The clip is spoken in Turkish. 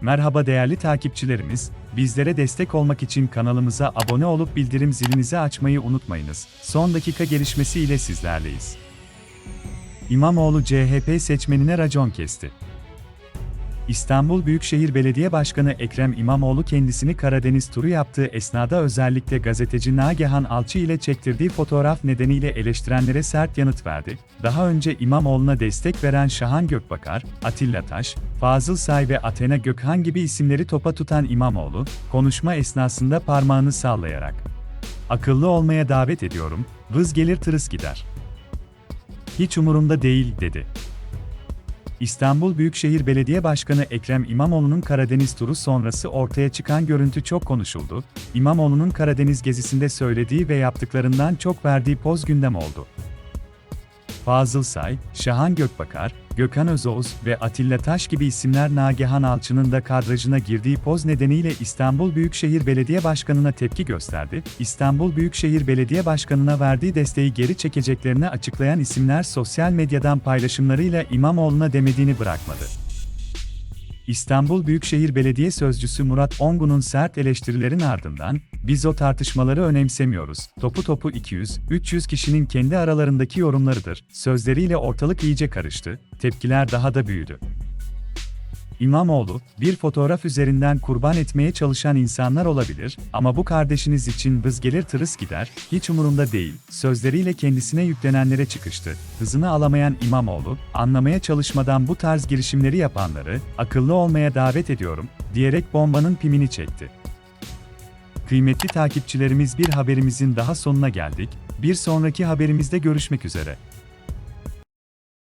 Merhaba değerli takipçilerimiz, bizlere destek olmak için kanalımıza abone olup bildirim zilinizi açmayı unutmayınız. Son dakika gelişmesi ile sizlerleyiz. İmamoğlu CHP seçmenine racon kesti. İstanbul Büyükşehir Belediye Başkanı Ekrem İmamoğlu kendisini Karadeniz turu yaptığı esnada özellikle gazeteci Nagihan Alçı ile çektirdiği fotoğraf nedeniyle eleştirenlere sert yanıt verdi. Daha önce İmamoğlu'na destek veren Şahan Gökbakar, Atilla Taş, Fazıl Say ve Athena Gökhan gibi isimleri topa tutan İmamoğlu, konuşma esnasında parmağını sallayarak "Akıllı olmaya davet ediyorum, vız gelir tırıs gider. Hiç umurumda değil." dedi. İstanbul Büyükşehir Belediye Başkanı Ekrem İmamoğlu'nun Karadeniz turu sonrası ortaya çıkan görüntü çok konuşuldu. İmamoğlu'nun Karadeniz gezisinde söylediği ve yaptıklarından çok verdiği poz gündem oldu. Fazıl Say, Şahan Gökbakar, Gökhan Özoğuz ve Atilla Taş gibi isimler Nagihan Alçı'nın da kadrajına girdiği poz nedeniyle İstanbul Büyükşehir Belediye Başkanı'na tepki gösterdi. İstanbul Büyükşehir Belediye Başkanı'na verdiği desteği geri çekeceklerini açıklayan isimler sosyal medyadan paylaşımlarıyla İmamoğlu'na demediğini bırakmadı. İstanbul Büyükşehir Belediye Sözcüsü Murat Ongun'un sert eleştirilerin ardından, biz o tartışmaları önemsemiyoruz, topu topu 200-300 kişinin kendi aralarındaki yorumlarıdır, sözleriyle ortalık iyice karıştı, tepkiler daha da büyüdü. İmamoğlu, bir fotoğraf üzerinden kurban etmeye çalışan insanlar olabilir ama bu kardeşiniz için vız gelir tırıs gider, hiç umurumda değil, sözleriyle kendisine yüklenenlere çıkıştı. Hızını alamayan İmamoğlu, anlamaya çalışmadan bu tarz girişimleri yapanları, akıllı olmaya davet ediyorum, diyerek bombanın pimini çekti. Kıymetli takipçilerimiz bir haberimizin daha sonuna geldik, bir sonraki haberimizde görüşmek üzere.